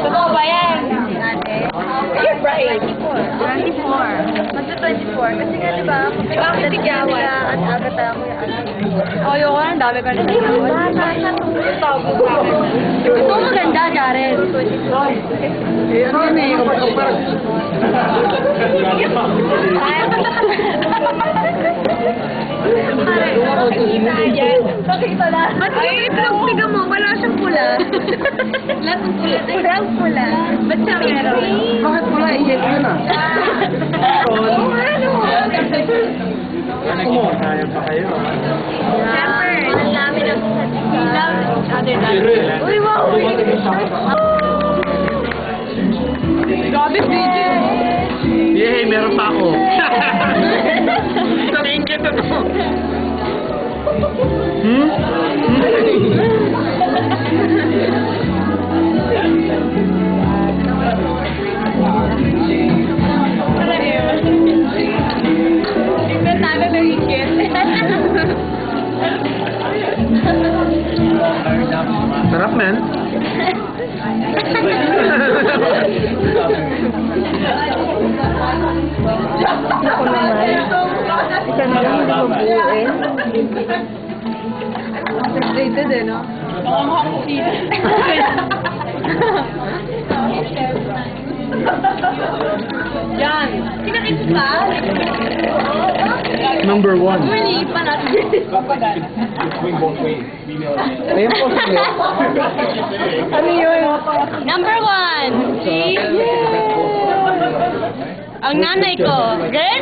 Totoo ba yan? You're right. 24. 24. Kasi nga, di ba, kapag natigawan nila at agad ako yung ano. Oh, yun ko, ang dami ka na natigawan. Bata, sa tawag ko Ito maganda, Jared. 24. Ayun, may kapag-kapag. Ay, eh? Pakita na. Ba't yung itlog, tiga mo, wala siyang pula. Lahat ng pula. Kurang pula. Ba't siya meron? Bakit pala? Iyek yun ah. Oo, ano? Kaya pa kayo ah. Siyempre, ang dami ng Ilang, other than. Uy, wow! Grabe, BJ. Yay, meron pa ako. Sarap, man. Ako naman. Isa na lang hindi mabuuin. Frustrated eh, no? Oo, makakasira. Yan. Kinakit pa? Number one. Uy, pa natin. Ayun po, sige. Ano yun? Number one. See? Ang nanay ko. Girl?